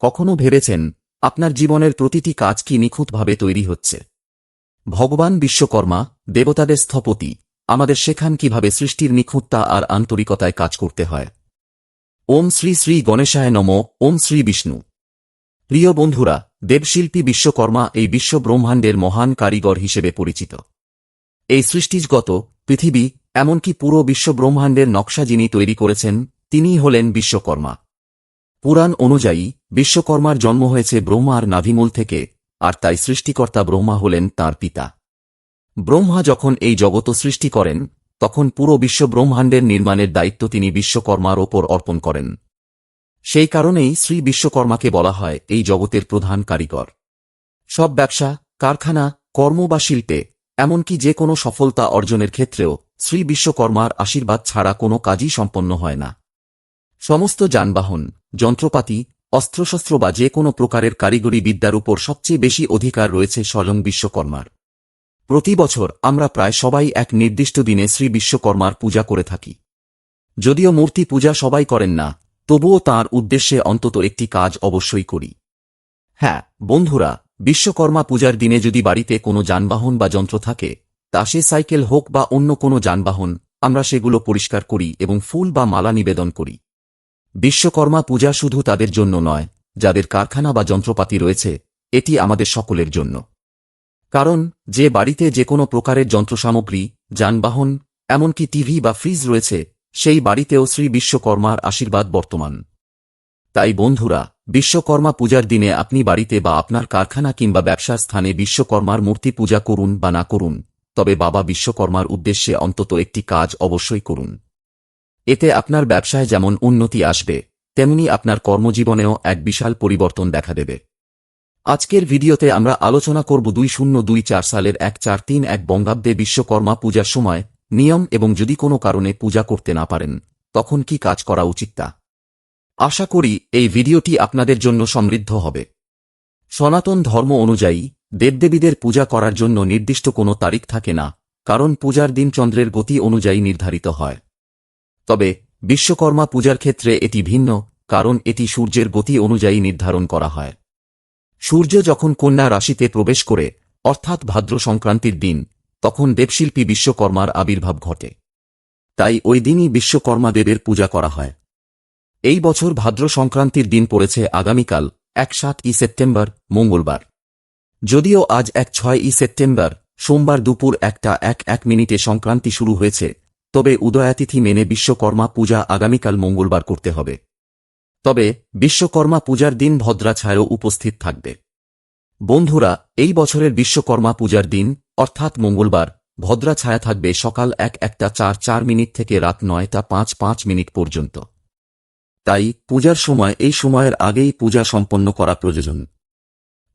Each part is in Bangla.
কখনো ভেবেছেন, আপনার জীবনের প্রতিটি কাজ কি নিখুঁতভাবে তৈরি হচ্ছে? ভগবান বিশ্বকর্মা, দেবতাদের স্থপতি, আমাদের শেখান কীভাবে সৃষ্টির নিখুঁততা আর আন্তরিকতায় কাজ করতে হয়? ওম শ্রী শ্রী গণেশায় নম, ওম শ্রী বিষ্ণু। প্রিয় বন্ধুরা, দেবশিল্পী বিশ্বকর্মা এই বিশ্ব ব্রহ্মাণ্ডের মহান কারিগর হিসেবে পরিচিত। এই সৃষ্টিজগত পৃথিবী, এমনকি পুরো বিশ্ব ব্রহ্মাণ্ডের নকশা যিনি তৈরি করেছেন, তিনিই হলেন বিশ্বকর্মা। পুরাণ অনুযায়ী, বিশ্বকর্মার জন্ম হয়েছে ব্রহ্মার নাভিমূল থেকে, আর তাই সৃষ্টিকর্তা ব্রহ্মা হলেন তার পিতা। ব্রহ্মা যখন এই জগৎ সৃষ্টি করেন, তখন পুরো বিশ্ব ব্রহ্মাণ্ডের নির্মাণের দায়িত্ব তিনি বিশ্বকর্মার ওপর অর্পণ করেন। সেই কারণেই শ্রী বিশ্বকর্মাকে বলা হয় এই জগতের প্রধান কারিগর। সব ব্যবসা, কারখানা, কর্ম বা শিল্পে, এমনকি যে কোনো সফলতা অর্জনের ক্ষেত্রেও শ্রী বিশ্বকর্মার আশীর্বাদ ছাড়া কোনো কাজই সম্পন্ন হয় না। সমস্ত যানবাহন, যন্ত্রপাতি, অস্ত্রশস্ত্র বা যে কোনো প্রকারের কারিগরি বিদ্যার উপর সবচেয়ে বেশি অধিকার রয়েছে স্বয়ং বিশ্বকর্মার। প্রতি বছর আমরা প্রায় সবাই এক নির্দিষ্ট দিনে শ্রী বিশ্বকর্মার পূজা করে থাকি। যদিও মূর্তি পূজা সবাই করেন না, তবুও তার উদ্দেশ্যে অন্তত একটি কাজ অবশ্যই করি। হ্যাঁ বন্ধুরা, বিশ্বকর্মা পূজার দিনে যদি বাড়িতে কোনো যানবাহন বা যন্ত্র থাকে, তা সে সাইকেল হোক বা অন্য কোনো যানবাহন, আমরা সেগুলো পরিষ্কার করি এবং ফুল বা মালা নিবেদন করি। বিশ্বকর্মা পূজা শুধু তাদের জন্য নয়, যাদের কারখানা বা যন্ত্রপাতি রয়েছে, এটি আমাদের সকলের জন্য। কারণ, যে বাড়িতে যে কোনো প্রকারের যন্ত্রসামগ্রী, যানবাহন, এমনকি টিভি বা ফ্রিজ রয়েছে, সেই বাড়িতেও শ্রী বিশ্বকর্মার আশীর্বাদ বর্তমান। তাই বন্ধুরা, বিশ্বকর্মা পূজার দিনে আপনি বাড়িতে বা আপনার কারখানা কিংবা ব্যবসার স্থানে বিশ্বকর্মার মূর্তি পূজা করুন বা না করুন, তবে বাবা বিশ্বকর্মার উদ্দেশ্যে অন্তত একটি কাজ অবশ্যই করুন। এতে আপনার ব্যবসায় যেমন উন্নতি আসবে, তেমনি আপনার কর্মজীবনেও এক বিশাল পরিবর্তন দেখা দেবে। আজকের ভিডিওতে আমরা আলোচনা করব দুই শূন্য দুই চার সালের এক চার তিন এক বঙ্গাব্দে বিশ্বকর্মা পূজার সময় নিয়ম এবং যদি কোনো কারণে পূজা করতে না পারেন, তখন কি কাজ করা উচিত তা? আশা করি এই ভিডিওটি আপনাদের জন্য সমৃদ্ধ হবে। সনাতন ধর্ম অনুযায়ী, দেবদেবীদের পূজা করার জন্য নির্দিষ্ট কোনো তারিখ থাকে না, কারণ পূজার দিন চন্দ্রের গতি অনুযায়ী নির্ধারিত হয়। তবে বিশ্বকর্মা পূজার ক্ষেত্রে এটি ভিন্ন, কারণ এটি সূর্যের গতি অনুযায়ী নির্ধারণ করা হয়। সূর্য যখন কন্যা রাশিতে প্রবেশ করে, অর্থাৎ ভাদ্র সংক্রান্তির দিন, তখন দেবশিল্পী বিশ্বকর্মার আবির্ভাব ঘটে। তাই ওই দিনই বিশ্বকর্মা দেবের পূজা করা হয়। এই বছর ভাদ্র সংক্রান্তির দিন পড়েছে আগামীকাল এক সাত ই সেপ্টেম্বর, মঙ্গলবার। যদিও আজ এক ছয় ই সেপ্টেম্বর, সোমবার দুপুর একটা এক এক মিনিটে সংক্রান্তি শুরু হয়েছে তবে উদয়াতিথি মেনে বিশ্বকর্মা পূজা আগামীকাল মঙ্গলবার করতে হবে। তবে বিশ্বকর্মা পূজার দিন ভদ্রা ছায়াও উপস্থিত থাকবে। বন্ধুরা, এই বছরের বিশ্বকর্মা পূজার দিন, অর্থাৎ মঙ্গলবার ভদ্রা ছায়া থাকবে সকাল এক একটা চার চার মিনিট থেকে রাত নয়টা পাঁচ পাঁচ মিনিট পর্যন্ত। তাই পূজার সময়, এই সময়ের আগেই পূজা সম্পন্ন করা প্রয়োজন।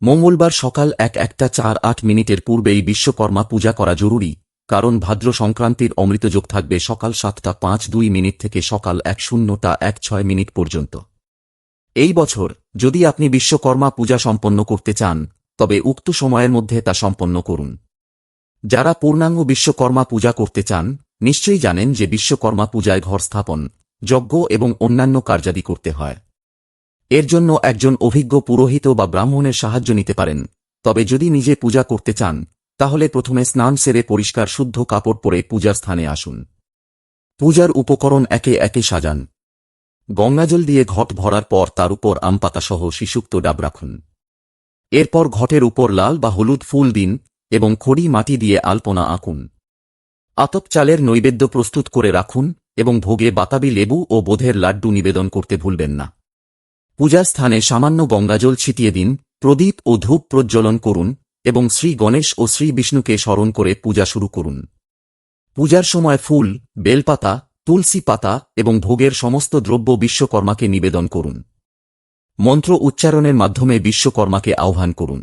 মঙ্গলবার সকাল এক একটা চার আট মিনিটের পূর্বেই বিশ্বকর্মা পূজা করা জরুরি। কারণ ভাদ্র সংক্রান্তির অমৃতযোগ থাকবে সকাল সাতটা পাঁচ দুই মিনিট থেকে সকাল এক শূন্যটা এক ছয় মিনিট পর্যন্ত। এই বছর যদি আপনি বিশ্বকর্মা পূজা সম্পন্ন করতে চান, তবে উক্ত সময়ের মধ্যে তা সম্পন্ন করুন। যারা পূর্ণাঙ্গ বিশ্বকর্মা পূজা করতে চান, নিশ্চয়ই জানেন যে বিশ্বকর্মা পূজায় ঘর স্থাপন, যজ্ঞ এবং অন্যান্য কার্যাদি করতে হয়। এর জন্য একজন অভিজ্ঞ পুরোহিত বা ব্রাহ্মণের সাহায্য নিতে পারেন। তবে যদি নিজে পূজা করতে চান তাহলে প্রথমে স্নান সেরে পরিষ্কার শুদ্ধ কাপড় পরে পূজার স্থানে আসুন। পূজার উপকরণ একে একে সাজান। গঙ্গাজল দিয়ে ঘট ভরার পর তার উপর আম পাতাসহ শিশুক্ত ডাব রাখুন। এরপর ঘটের উপর লাল বা হলুদ ফুল দিন এবং খড়ি মাটি দিয়ে আলপনা আঁকুন। আতপ চালের নৈবেদ্য প্রস্তুত করে রাখুন এবং ভোগে বাতাবি লেবু ও বোধের লাড্ডু নিবেদন করতে ভুলবেন না। পূজার স্থানে সামান্য গঙ্গাজল ছিটিয়ে দিন, প্রদীপ ও ধূপ প্রজ্বলন করুন এবং শ্রী গণেশ ও শ্রী বিষ্ণুকে স্মরণ করে পূজা শুরু করুন। পূজার সময় ফুল, বেলপাতা, তুলসী পাতা এবং ভোগের সমস্ত দ্রব্য বিশ্বকর্মাকে নিবেদন করুন। মন্ত্র উচ্চারণের মাধ্যমে বিশ্বকর্মাকে আহ্বান করুন।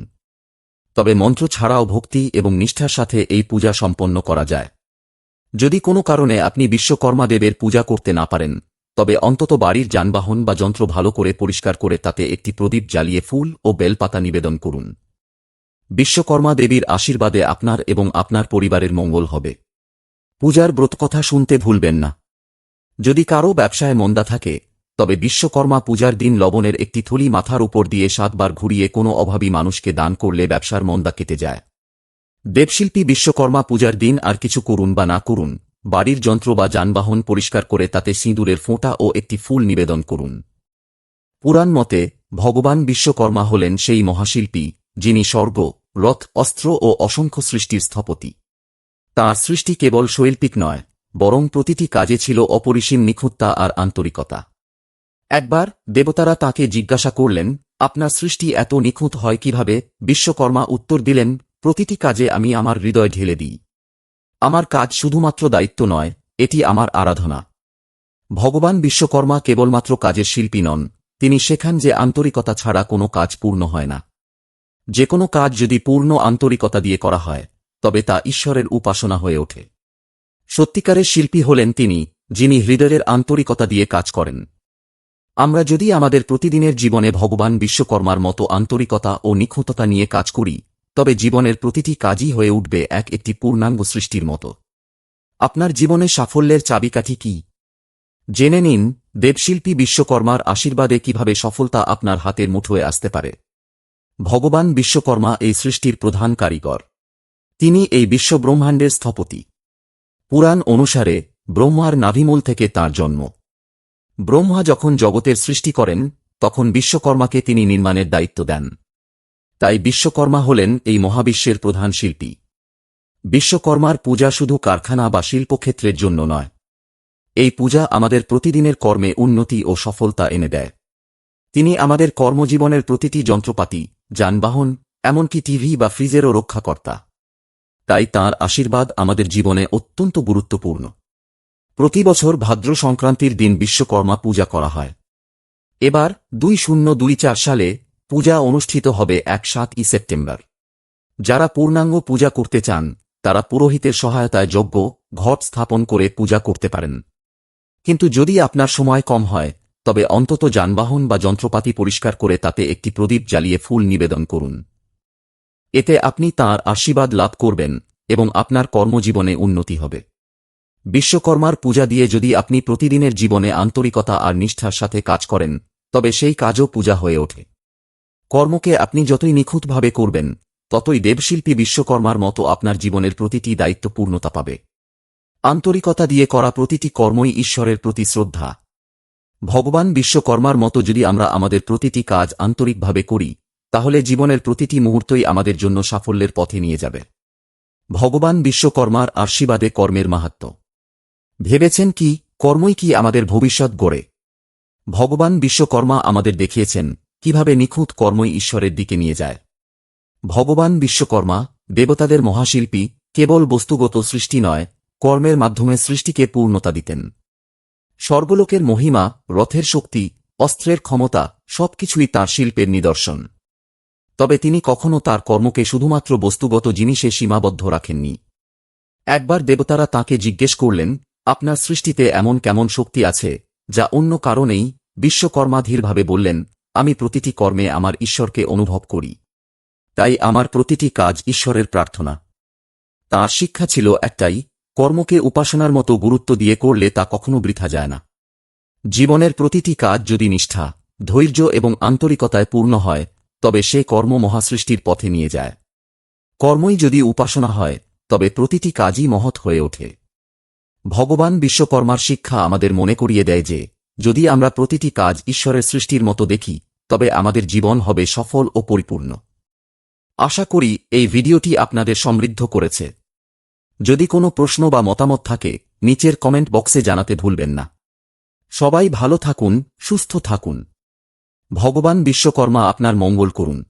তবে মন্ত্র ছাড়াও ভক্তি এবং নিষ্ঠার সাথে এই পূজা সম্পন্ন করা যায়। যদি কোনো কারণে আপনি বিশ্বকর্মা দেবের পূজা করতে না পারেন, তবে অন্তত বাড়ির যানবাহন বা যন্ত্র ভালো করে পরিষ্কার করে তাতে একটি প্রদীপ জ্বালিয়ে ফুল ও বেলপাতা নিবেদন করুন। বিশ্বকর্মা দেবীর আশীর্বাদে আপনার এবং আপনার পরিবারের মঙ্গল হবে। পূজার ব্রতকথা শুনতে ভুলবেন না। যদি কারও ব্যবসায় মন্দা থাকে, তবে বিশ্বকর্মা পূজার দিন লবণের একটি থলি মাথার উপর দিয়ে সাতবার ঘুরিয়ে কোনো অভাবী মানুষকে দান করলে ব্যবসার মন্দা কেটে যায়। দেবশিল্পী বিশ্বকর্মা পূজার দিন আর কিছু করুন বা না করুন, বাড়ির যন্ত্র বা যানবাহন পরিষ্কার করে তাতে সিঁদুরের ফোঁটা ও একটি ফুল নিবেদন করুন। পুরাণ মতে ভগবান বিশ্বকর্মা হলেন সেই মহাশিল্পী যিনি স্বর্গ রথ অস্ত্র ও অসংখ্য সৃষ্টির স্থপতি। তাঁর সৃষ্টি কেবল শৈল্পিক নয়, বরং প্রতিটি কাজে ছিল অপরিসীম নিখুঁততা আর আন্তরিকতা। একবার দেবতারা তাকে জিজ্ঞাসা করলেন, আপনার সৃষ্টি এত নিখুঁত হয় কীভাবে? বিশ্বকর্মা উত্তর দিলেন, প্রতিটি কাজে আমি আমার হৃদয় ঢেলে দিই। আমার কাজ শুধুমাত্র দায়িত্ব নয়, এটি আমার আরাধনা। ভগবান বিশ্বকর্মা কেবলমাত্র কাজের শিল্পী নন, তিনি শেখান যে আন্তরিকতা ছাড়া কোনো কাজ পূর্ণ হয় না। যে কোনো কাজ যদি পূর্ণ আন্তরিকতা দিয়ে করা হয়, তবে তা ঈশ্বরের উপাসনা হয়ে ওঠে। সত্যিকারের শিল্পী হলেন তিনি, যিনি হৃদয়ের আন্তরিকতা দিয়ে কাজ করেন। আমরা যদি আমাদের প্রতিদিনের জীবনে ভগবান বিশ্বকর্মার মতো আন্তরিকতা ও নিখুঁততা নিয়ে কাজ করি, তবে জীবনের প্রতিটি কাজই হয়ে উঠবে এক একটি পূর্ণাঙ্গ সৃষ্টির মতো। আপনার জীবনে সাফল্যের চাবিকাঠি কি? জেনে নিন, দেবশিল্পী বিশ্বকর্মার আশীর্বাদে কীভাবে সফলতা আপনার হাতের মুঠোয় আসতে পারে। ভগবান বিশ্বকর্মা এই সৃষ্টির প্রধান কারিগর। তিনি এই বিশ্বব্রহ্মাণ্ডের স্থপতি। পুরাণ অনুসারে ব্রহ্মার নাভিমূল থেকে তার জন্ম। ব্রহ্মা যখন জগতের সৃষ্টি করেন, তখন বিশ্বকর্মাকে তিনি নির্মাণের দায়িত্ব দেন। তাই বিশ্বকর্মা হলেন এই মহাবিশ্বের প্রধান শিল্পী। বিশ্বকর্মার পূজা শুধু কারখানা বা শিল্পক্ষেত্রের জন্য নয়। এই পূজা আমাদের প্রতিদিনের কর্মে উন্নতি ও সফলতা এনে দেয়। তিনি আমাদের কর্মজীবনের প্রতিটি যন্ত্রপাতি যানবাহন, এমনকি টিভি বা ফ্রিজেরও রক্ষাকর্তা। তাই তার আশীর্বাদ আমাদের জীবনে অত্যন্ত গুরুত্বপূর্ণ। প্রতি বছর ভাদ্র সংক্রান্তির দিন বিশ্বকর্মা পূজা করা হয়। এবার দুই শূন্য দুই চার সালে পূজা অনুষ্ঠিত হবে এক সাতই সেপ্টেম্বর। যারা পূর্ণাঙ্গ পূজা করতে চান, তারা পুরোহিতের সহায়তায় যজ্ঞ, ঘট স্থাপন করে পূজা করতে পারেন। কিন্তু যদি আপনার সময় কম হয় তবে অন্তত যানবাহন বা যন্ত্রপাতি পরিষ্কার করে তাতে একটি প্রদীপ জ্বালিয়ে ফুল নিবেদন করুন। এতে আপনি তাঁর আশীর্বাদ লাভ করবেন এবং আপনার কর্মজীবনে উন্নতি হবে। বিশ্বকর্মার পূজা দিয়ে যদি আপনি প্রতিদিনের জীবনে আন্তরিকতা আর নিষ্ঠার সাথে কাজ করেন, তবে সেই কাজও পূজা হয়ে ওঠে। কর্মকে আপনি যতই নিখুঁতভাবে করবেন, ততই দেবশিল্পী বিশ্বকর্মার মতো আপনার জীবনের প্রতিটি দায়িত্ব পূর্ণতা পাবে। আন্তরিকতা দিয়ে করা প্রতিটি কর্মই ঈশ্বরের প্রতি শ্রদ্ধা। ভগবান বিশ্বকর্মার মতো যদি আমরা আমাদের প্রতিটি কাজ আন্তরিকভাবে করি, তাহলে জীবনের প্রতিটি মুহূর্তই আমাদের জন্য সাফল্যের পথে নিয়ে যাবে। ভগবান বিশ্বকর্মার আশীর্বাদে কর্মের মাহাত্ম। ভেবেছেন কি, কর্মই কি আমাদের ভবিষ্যৎ গড়ে? ভগবান বিশ্বকর্মা আমাদের দেখিয়েছেন, কীভাবে নিখুঁত কর্মই ঈশ্বরের দিকে নিয়ে যায়। ভগবান বিশ্বকর্মা, দেবতাদের মহাশিল্পী, কেবল বস্তুগত সৃষ্টি নয়, কর্মের মাধ্যমে সৃষ্টিকে পূর্ণতা দিতেন। স্বর্গলোকের মহিমা, রথের শক্তি, অস্ত্রের ক্ষমতা, সবকিছুই তাঁর শিল্পের নিদর্শন। তবে তিনি কখনো তার কর্মকে শুধুমাত্র বস্তুগত জিনিসে সীমাবদ্ধ রাখেননি। একবার দেবতারা তাকে জিজ্ঞেস করলেন, আপনার সৃষ্টিতে এমন কেমন শক্তি আছে, যা অন্য কারণেই? বিশ্বকর্মাধীরভাবে বললেন, আমি প্রতিটি কর্মে আমার ঈশ্বরকে অনুভব করি। তাই আমার প্রতিটি কাজ ঈশ্বরের প্রার্থনা। তাঁর শিক্ষা ছিল একটাই কর্মকে উপাসনার মতো গুরুত্ব দিয়ে করলে তা কখনো বৃথা যায় না। জীবনের প্রতিটি কাজ যদি নিষ্ঠা, ধৈর্য এবং আন্তরিকতায় পূর্ণ হয়, তবে সে কর্ম মহাসৃষ্টির পথে নিয়ে যায়। কর্মই যদি উপাসনা হয়, তবে প্রতিটি কাজই মহৎ হয়ে ওঠে। ভগবান বিশ্বকর্মার শিক্ষা আমাদের মনে করিয়ে দেয় যে, যদি আমরা প্রতিটি কাজ ঈশ্বরের সৃষ্টির মতো দেখি, তবে আমাদের জীবন হবে সফল ও পরিপূর্ণ। আশা করি এই ভিডিওটি আপনাদের সমৃদ্ধ করেছে। যদি কোনো প্রশ্ন বা মতামত থাকে, নিচের কমেন্ট বক্সে জানাতে ভুলবেন না। সবাই ভালো থাকুন, সুস্থ থাকুন। ভগবান বিশ্বকর্মা আপনার মঙ্গল করুন।